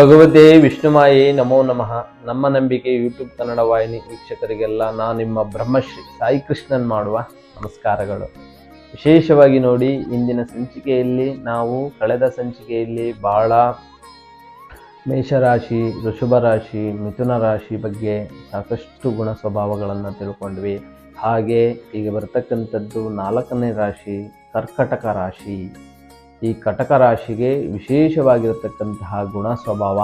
ಭಗವತೆ ವಿಷ್ಣುಮಾಯೇ ನಮೋ ನಮಃ. ನಮ್ಮ ನಂಬಿಕೆ ಯೂಟ್ಯೂಬ್ ಕನ್ನಡ ವಾಹಿನಿ ವೀಕ್ಷಕರಿಗೆಲ್ಲ ನಾನು ನಿಮ್ಮ ಬ್ರಹ್ಮಶ್ರೀ ಸಾಯಿ ಕೃಷ್ಣನ್ ಮಾಡುವ ನಮಸ್ಕಾರಗಳು. ವಿಶೇಷವಾಗಿ ನೋಡಿ, ಇಂದಿನ ಸಂಚಿಕೆಯಲ್ಲಿ ನಾವು ಕಳೆದ ಸಂಚಿಕೆಯಲ್ಲಿ ಬಹಳ ಮೇಷರಾಶಿ ಋಷಭ ರಾಶಿ, ಮಿಥುನ ರಾಶಿ ಬಗ್ಗೆ ಸಾಕಷ್ಟು ಗುಣ ಸ್ವಭಾವಗಳನ್ನು ತಿಳ್ಕೊಂಡ್ವಿ. ಹಾಗೆ ಈಗ ಬರ್ತಕ್ಕಂಥದ್ದು ನಾಲ್ಕನೇ ರಾಶಿ, ಕರ್ಕಟಕ ರಾಶಿ. ಈ ಕಟಕ ರಾಶಿಗೆ ವಿಶೇಷವಾಗಿರತಕ್ಕಂತಹ ಗುಣ ಸ್ವಭಾವ,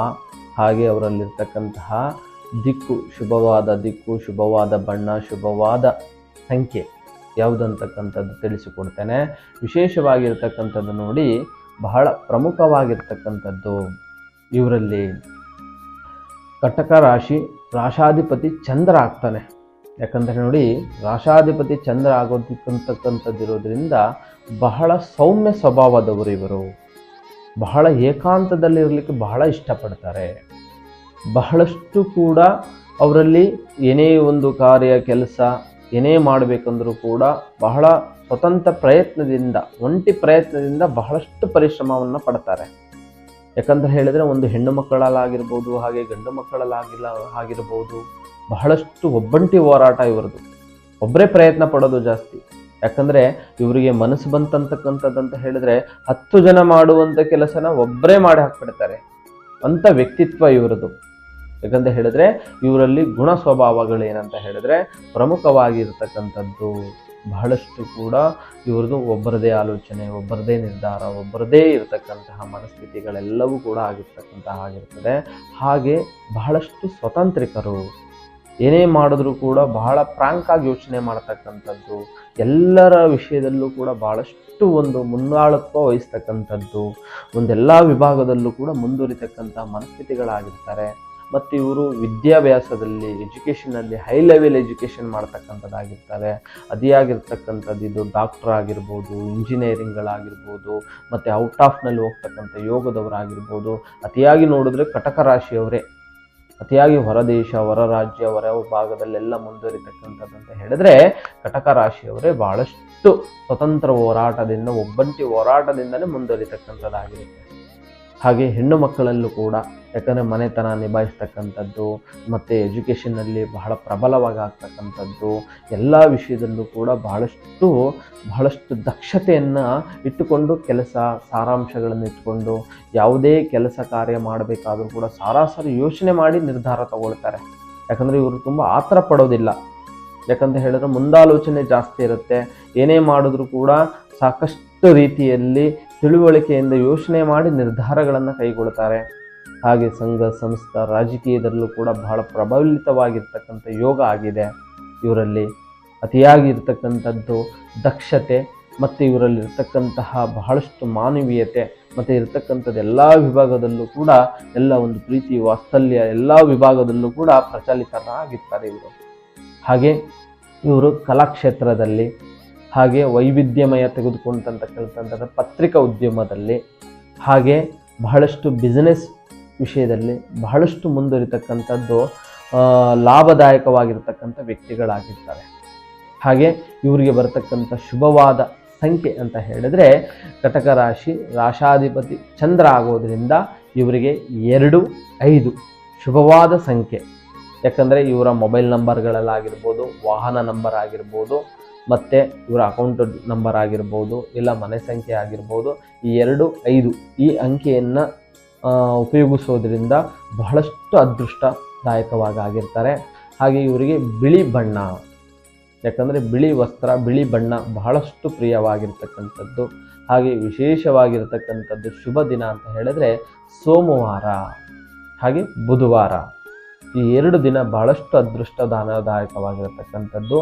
ಹಾಗೆ ಅವರಲ್ಲಿರ್ತಕ್ಕಂತಹ ದಿಕ್ಕು, ಶುಭವಾದ ದಿಕ್ಕು, ಶುಭವಾದ ಬಣ್ಣ, ಶುಭವಾದ ಸಂಖ್ಯೆ ಯಾವುದಂತಕ್ಕಂಥದ್ದು ತಿಳಿಸಿಕೊಡ್ತೇನೆ. ವಿಶೇಷವಾಗಿರ್ತಕ್ಕಂಥದ್ದು ನೋಡಿ, ಬಹಳ ಪ್ರಮುಖವಾಗಿರ್ತಕ್ಕಂಥದ್ದು ಇವರಲ್ಲಿ ಕಟಕ ರಾಶಿ ರಾಶಾಧಿಪತಿ ಚಂದ್ರ ಆಗ್ತಾನೆ. ಯಾಕಂದರೆ ನೋಡಿ ರಾಶಾಧಿಪತಿ ಚಂದ್ರ ಆಗೋದಕ್ಕಂತಕ್ಕಂಥದ್ದಿರೋದ್ರಿಂದ ಬಹಳ ಸೌಮ್ಯ ಸ್ವಭಾವದವರು ಇವರು. ಬಹಳ ಏಕಾಂತದಲ್ಲಿರಲಿಕ್ಕೆ ಬಹಳ ಇಷ್ಟಪಡ್ತಾರೆ. ಬಹಳಷ್ಟು ಕೂಡ ಅವರಲ್ಲಿ ಏನೇ ಒಂದು ಕಾರ್ಯ, ಕೆಲಸ ಏನೇ ಮಾಡಬೇಕಂದ್ರೂ ಕೂಡ ಬಹಳ ಸ್ವತಂತ್ರ ಪ್ರಯತ್ನದಿಂದ, ಒಂಟಿ ಪ್ರಯತ್ನದಿಂದ ಬಹಳಷ್ಟು ಪರಿಶ್ರಮವನ್ನು ಪಡ್ತಾರೆ. ಯಾಕಂತ ಹೇಳಿದರೆ ಒಂದು ಹೆಣ್ಣು ಮಕ್ಕಳಲ್ಲಾಗಿರ್ಬೋದು, ಹಾಗೆ ಗಂಡು ಮಕ್ಕಳಲ್ಲಾಗಿಲ್ಲ, ಆಗಿರ್ಬೋದು, ಬಹಳಷ್ಟು ಒಬ್ಬಂಟಿ ಹೋರಾಟ ಇವರದು ಒಬ್ಬರೇ ಪ್ರಯತ್ನ ಪಡೋದು ಜಾಸ್ತಿ. ಯಾಕಂದರೆ ಇವರಿಗೆ ಮನಸ್ಸು ಬಂತಂತಕ್ಕಂಥದ್ದಂತ ಹೇಳಿದ್ರೆ ಹತ್ತು ಜನ ಮಾಡುವಂಥ ಕೆಲಸನ ಒಬ್ಬರೇ ಮಾಡಿ ಹಾಕ್ಬಿಡ್ತಾರೆ. ಅಂತ ವ್ಯಕ್ತಿತ್ವ ಇವರದು ಯಾಕಂತ ಹೇಳಿದ್ರೆ, ಇವರಲ್ಲಿ ಗುಣ ಸ್ವಭಾವಗಳೇನಂತ ಹೇಳಿದ್ರೆ ಪ್ರಮುಖವಾಗಿರ್ತಕ್ಕಂಥದ್ದು. ಬಹಳಷ್ಟು ಕೂಡ ಇವ್ರದ್ದು ಒಬ್ಬರದೇ ಆಲೋಚನೆ, ಒಬ್ಬರದೇ ನಿರ್ಧಾರ, ಒಬ್ಬರದೇ ಇರತಕ್ಕಂತಹ ಮನಸ್ಥಿತಿಗಳೆಲ್ಲವೂ ಕೂಡ ಆಗಿರ್ತಕ್ಕಂತಹ ಆಗಿರ್ತದೆ ಹಾಗೆ ಬಹಳಷ್ಟು ಸ್ವತಂತ್ರಿಕರು ಏನೇ ಮಾಡಿದ್ರೂ ಕೂಡ ಬಹಳ ಪ್ರಾಂಕ್ ಆಗಿ ಯೋಚನೆ ಮಾಡ್ತಕ್ಕಂಥದ್ದು, ಎಲ್ಲರ ವಿಷಯದಲ್ಲೂ ಕೂಡ ಬಹಳಷ್ಟು ಒಂದು ಮುನ್ನಾಳತ್ವ ವಹಿಸ್ತಕ್ಕಂಥದ್ದು, ಒಂದೆಲ್ಲ ವಿಭಾಗದಲ್ಲೂ ಕೂಡ ಮುಂದುವರಿತಕ್ಕಂಥ ಮನಸ್ಥಿತಿಗಳಾಗಿರ್ತಾರೆ. ಮತ್ತು ಇವರು ವಿದ್ಯಾಭ್ಯಾಸದಲ್ಲಿ ಎಜುಕೇಷನಲ್ಲಿ ಹೈ ಲೆವೆಲ್ ಎಜುಕೇಷನ್ ಮಾಡ್ತಕ್ಕಂಥದ್ದಾಗಿರ್ತಾರೆ. ಅದಿಯಾಗಿರ್ತಕ್ಕಂಥದ್ದು ಇದು ಡಾಕ್ಟರ್ ಆಗಿರ್ಬೋದು ಇಂಜಿನಿಯರಿಂಗ್ಗಳಾಗಿರ್ಬೋದು ಮತ್ತು ಔಟ್ ಆಫ್ನಲ್ಲಿ ಹೋಗ್ತಕ್ಕಂಥ ಯೋಗದವರಾಗಿರ್ಬೋದು. ಅತಿಯಾಗಿ ನೋಡಿದ್ರೆ ಕಟಕ ರಾಶಿಯವರೇ. ಅತಿಯಾಗಿ ಹೊರದೇಶ ಹೊರ ರಾಜ್ಯ, ಹೊರ ಭಾಗದಲ್ಲೆಲ್ಲ ಮುಂದುವರಿತಕ್ಕಂಥದ್ದು ಅಂತ ಹೇಳಿದ್ರೆ ಕಟಕ ರಾಶಿಯವರೇ ಬಹಳಷ್ಟು ಸ್ವತಂತ್ರ ಹೋರಾಟದಿಂದ, ಒಬ್ಬಂಟಿ ಹೋರಾಟದಿಂದಲೇ ಮುಂದುವರಿತಕ್ಕಂಥದ್ದಾಗಿರುತ್ತೆ. ಹಾಗೆ ಹೆಣ್ಣು ಮಕ್ಕಳಲ್ಲೂ ಕೂಡ ಯಾಕಂದರೆ ಮನೆತನ ನಿಭಾಯಿಸ್ತಕ್ಕಂಥದ್ದು, ಮತ್ತು ಎಜುಕೇಷನ್ನಲ್ಲಿ ಬಹಳ ಪ್ರಬಲವಾಗಿ ಆಗ್ತಕ್ಕಂಥದ್ದು ಎಲ್ಲ ವಿಷಯದಲ್ಲೂ ಕೂಡ ಬಹಳಷ್ಟು ಬಹಳಷ್ಟು ದಕ್ಷತೆಯನ್ನು ಇಟ್ಟುಕೊಂಡು ಕೆಲಸ, ಸಾರಾಂಶಗಳನ್ನು ಇಟ್ಟುಕೊಂಡು ಯಾವುದೇ ಕೆಲಸ ಕಾರ್ಯ ಮಾಡಬೇಕಾದರೂ ಕೂಡ ಸಾರಾಸರಿ ಯೋಚನೆ ಮಾಡಿ ನಿರ್ಧಾರ ತಗೊಳ್ತಾರೆ. ಯಾಕಂದರೆ ಇವರು ತುಂಬ ಆತರ ಪಡೋದಿಲ್ಲ. ಯಾಕಂತ ಹೇಳಿದ್ರೆ ಮುಂದಾಲೋಚನೆ ಜಾಸ್ತಿ ಇರುತ್ತೆ. ಏನೇ ಮಾಡಿದ್ರೂ ಕೂಡ ಸಾಕಷ್ಟು ರೀತಿಯಲ್ಲಿ ತಿಳುವಳಿಕೆಯಿಂದ ಯೋಚನೆ ಮಾಡಿ ನಿರ್ಧಾರಗಳನ್ನು ಕೈಗೊಳ್ತಾರೆ. ಹಾಗೆ ಸಂಘ, ಸಂಸ್ಥೆ, ರಾಜಕೀಯದಲ್ಲೂ ಕೂಡ ಬಹಳ ಪ್ರಭಾವಿತವಾಗಿರ್ತಕ್ಕಂಥ ಯೋಗ ಆಗಿದೆ. ಇವರಲ್ಲಿ ಅತಿಯಾಗಿರ್ತಕ್ಕಂಥದ್ದು ದಕ್ಷತೆ, ಮತ್ತು ಇವರಲ್ಲಿರ್ತಕ್ಕಂತಹ ಬಹಳಷ್ಟು ಮಾನವೀಯತೆ, ಮತ್ತು ಇರತಕ್ಕಂಥದ್ದು ಎಲ್ಲ ವಿಭಾಗದಲ್ಲೂ ಕೂಡ ಎಲ್ಲ ಒಂದು ಪ್ರೀತಿ, ವಾತ್ಸಲ್ಯ ಎಲ್ಲ ವಿಭಾಗದಲ್ಲೂ ಕೂಡ ಪ್ರಚಲಿತರಾಗಿರ್ತಾರೆ ಇವರು. ಹಾಗೆ ಇವರು ಕಲಾಕ್ಷೇತ್ರದಲ್ಲಿ, ಹಾಗೆ ವೈವಿಧ್ಯಮಯ ತೆಗೆದುಕೊಂಡಂತಕ್ಕಂಥದ್ದು ಪತ್ರಿಕಾ ಉದ್ಯಮದಲ್ಲಿ, ಹಾಗೆ ಬಹಳಷ್ಟು ಬಿಸ್ನೆಸ್ ವಿಷಯದಲ್ಲಿ ಬಹಳಷ್ಟು ಮುಂದುವರಿತಕ್ಕಂಥದ್ದು ಲಾಭದಾಯಕವಾಗಿರ್ತಕ್ಕಂಥ ವ್ಯಕ್ತಿಗಳಾಗಿರ್ತಾರೆ. ಹಾಗೆ ಇವರಿಗೆ ಬರತಕ್ಕಂಥ ಶುಭವಾದ ಸಂಖ್ಯೆ ಅಂತ ಹೇಳಿದ್ರೆ, ಕಟಕ ರಾಶಿ ರಾಶಾಧಿಪತಿ ಚಂದ್ರ ಆಗೋದ್ರಿಂದ ಇವರಿಗೆ ಎರಡು, ಐದು ಶುಭವಾದ ಸಂಖ್ಯೆ. ಯಾಕಂದರೆ ಇವರ ಮೊಬೈಲ್ ನಂಬರ್ಗಳಲ್ಲಾಗಿರ್ಬೋದು, ವಾಹನ ನಂಬರ್ ಆಗಿರ್ಬೋದು ಮತ್ತು ಇವರ ಅಕೌಂಟ್ ನಂಬರ್ ಆಗಿರ್ಬೋದು ಇಲ್ಲ ಮನೆ ಸಂಖ್ಯೆ ಆಗಿರ್ಬೋದು, ಈ ಎರಡು, ಐದು ಈ ಅಂಕೆಯನ್ನು ಉಪಯೋಗಿಸೋದ್ರಿಂದ ಬಹಳಷ್ಟು ಅದೃಷ್ಟದಾಯಕವಾಗಿ ಆಗಿರ್ತಾರೆ ಹಾಗೆ ಇವರಿಗೆ ಬಿಳಿ ಬಣ್ಣ. ಯಾಕಂದರೆ ಬಿಳಿ ವಸ್ತ್ರ, ಬಿಳಿ ಬಣ್ಣ ಬಹಳಷ್ಟು ಪ್ರಿಯವಾಗಿರ್ತಕ್ಕಂಥದ್ದು. ಹಾಗೆ ವಿಶೇಷವಾಗಿರ್ತಕ್ಕಂಥದ್ದು ಶುಭ ದಿನ ಅಂತ ಹೇಳಿದ್ರೆ ಸೋಮವಾರ, ಹಾಗೆ ಬುಧವಾರ. ಈ ಎರಡು ದಿನ ಬಹಳಷ್ಟು ಅದೃಷ್ಟದಾನದಾಯಕವಾಗಿರತಕ್ಕಂಥದ್ದು.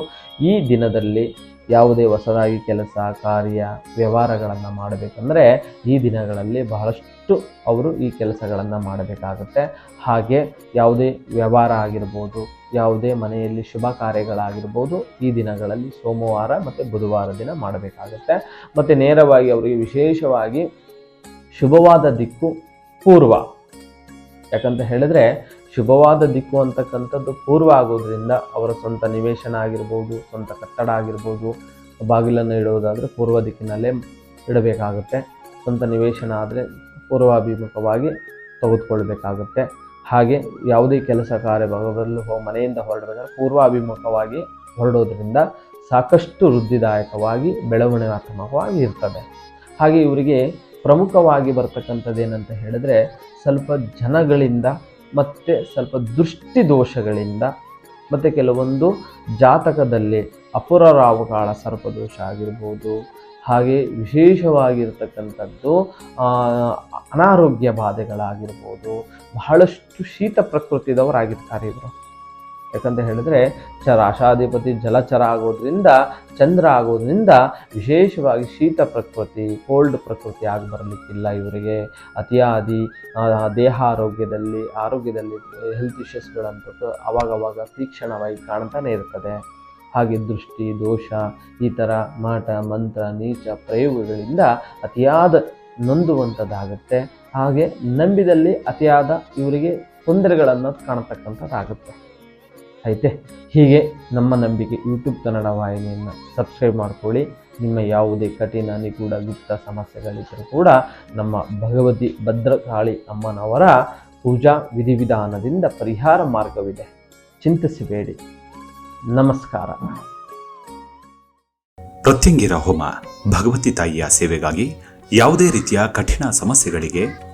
ಈ ದಿನದಲ್ಲಿ ಯಾವುದೇ ಹೊಸದಾಗಿ ಕೆಲಸ, ಕಾರ್ಯ, ವ್ಯವಹಾರಗಳನ್ನು ಮಾಡಬೇಕಂದ್ರೆ ಈ ದಿನಗಳಲ್ಲಿ ಬಹಳಷ್ಟು ಅವರು ಈ ಕೆಲಸಗಳನ್ನು ಮಾಡಬೇಕಾಗುತ್ತೆ. ಹಾಗೆ ಯಾವುದೇ ವ್ಯವಹಾರ ಆಗಿರ್ಬೋದು, ಯಾವುದೇ ಮನೆಯಲ್ಲಿ ಶುಭ ಕಾರ್ಯಗಳಾಗಿರ್ಬೋದು ಈ ದಿನಗಳಲ್ಲಿ ಸೋಮವಾರ ಮತ್ತು ಬುಧವಾರ ದಿನ ಮಾಡಬೇಕಾಗುತ್ತೆ. ಮತ್ತು ನೇರವಾಗಿ ಅವರಿಗೆ ವಿಶೇಷವಾಗಿ ಶುಭವಾದ ದಿಕ್ಕು ಪೂರ್ವ. ಯಾಕಂತ ಹೇಳಿದ್ರೆ ಶುಭವಾದ ದಿಕ್ಕು ಅಂತಕ್ಕಂಥದ್ದು ಪೂರ್ವ ಆಗೋದ್ರಿಂದ ಅವರ ಸ್ವಂತ ನಿವೇಶನ ಆಗಿರ್ಬೋದು, ಸ್ವಂತ ಕಟ್ಟಡ ಆಗಿರ್ಬೋದು, ಬಾಗಿಲನ್ನು ಇಡೋದಾದರೆ ಪೂರ್ವ ದಿಕ್ಕಿನಲ್ಲೇ ಇಡಬೇಕಾಗುತ್ತೆ. ಸ್ವಂತ ನಿವೇಶನ ಆದರೆ ಪೂರ್ವಾಭಿಮುಖವಾಗಿ ತೆಗೆದುಕೊಳ್ಬೇಕಾಗುತ್ತೆ. ಹಾಗೆ ಯಾವುದೇ ಕೆಲಸ ಕಾರ್ಯ ಭಾಗದಲ್ಲೂ ಹೋ, ಮನೆಯಿಂದ ಹೊರಡಬೇಕಾದ್ರೆ ಪೂರ್ವಾಭಿಮುಖವಾಗಿ ಹೊರಡೋದ್ರಿಂದ ಸಾಕಷ್ಟು ವೃದ್ಧಿದಾಯಕವಾಗಿ, ಬೆಳವಣಿಗಾತ್ಮಕವಾಗಿ ಇರ್ತದೆ. ಹಾಗೆ ಇವರಿಗೆ ಪ್ರಮುಖವಾಗಿ ಬರ್ತಕ್ಕಂಥದ್ದು ಏನಂತ ಹೇಳಿದ್ರೆ ಸ್ವಲ್ಪ ಜನಗಳಿಂದ ಮತ್ತು ಸ್ವಲ್ಪ ದೃಷ್ಟಿ ದೋಷಗಳಿಂದ ಮತ್ತು ಕೆಲವೊಂದು ಜಾತಕದಲ್ಲಿ ಅಪುರರಾವಕಾಳ ಸರ್ಪದೋಷ ಆಗಿರ್ಬೋದು, ಹಾಗೆ ವಿಶೇಷವಾಗಿರ್ತಕ್ಕಂಥದ್ದು ಅನಾರೋಗ್ಯ ಬಾಧೆಗಳಾಗಿರ್ಬೋದು, ಬಹಳಷ್ಟು ಶೀತ ಪ್ರಕೃತಿದವರಾಗಿರ್ತಾರೆ ಇವರು. ಯಾಕಂತ ಹೇಳಿದ್ರೆ ಚ ರಾಷಾಧಿಪತಿ ಜಲಚರ ಆಗೋದ್ರಿಂದ, ಚಂದ್ರ ಆಗೋದ್ರಿಂದ ವಿಶೇಷವಾಗಿ ಶೀತ ಪ್ರಕೃತಿ ಕೋಲ್ಡ್ ಪ್ರಕೃತಿ ಆಗಿ ಬರಲಿಕ್ಕಿಲ್ಲ ಇವರಿಗೆ. ಅತಿಯಾದಿ ದೇಹ ಆರೋಗ್ಯದಲ್ಲಿ ಆರೋಗ್ಯದಲ್ಲಿ ಹೆಲ್ತ್ ಇಶ್ಯೂಸ್ಗಳಂಥದ್ದು ಅವಾಗವಾಗ ತೀಕ್ಷಣವಾಗಿ ಕಾಣ್ತಾನೆ ಇರ್ತದೆ. ಹಾಗೆ ದೃಷ್ಟಿ, ದೋಷ, ಈ ಥರ ಮಾಟ, ಮಂತ್ರ, ನೀಚ ಪ್ರಯೋಗಗಳಿಂದ ಅತಿಯಾದ ನೊಂದುವಂಥದ್ದಾಗುತ್ತೆ ಹಾಗೆ ನಂಬಿದಲ್ಲಿ ಅತಿಯಾದ ಇವರಿಗೆ ತೊಂದರೆಗಳನ್ನು ಕಾಣತಕ್ಕಂಥದ್ದಾಗುತ್ತೆ. ಐತೆ. ಹೀಗೆ ನಮ್ಮ ನಂಬಿಕೆ ಯೂಟ್ಯೂಬ್ ಕನ್ನಡ ವಾಹಿನಿಯನ್ನು ಸಬ್ಸ್ಕ್ರೈಬ್ ಮಾಡ್ಕೊಳ್ಳಿ. ನಿಮ್ಮ ಯಾವುದೇ ಕಠಿಣ, ನಿಗೂಢ, ಗುಪ್ತ ಸಮಸ್ಯೆಗಳಿದ್ದರೂ ಕೂಡ ನಮ್ಮ ಭಗವತಿ ಭದ್ರಕಾಳಿ ಅಮ್ಮನವರ ಪೂಜಾ ವಿಧಿವಿಧಾನದಿಂದ ಪರಿಹಾರ ಮಾರ್ಗವಿದೆ. ಚಿಂತಿಸಬೇಡಿ. ನಮಸ್ಕಾರ. ಪ್ರತ್ಯಂಗಿರ ಹೋಮ ಭಗವತಿ ತಾಯಿಯ ಸೇವೆಗಾಗಿ ಯಾವುದೇ ರೀತಿಯ ಕಠಿಣ ಸಮಸ್ಯೆಗಳಿಗೆ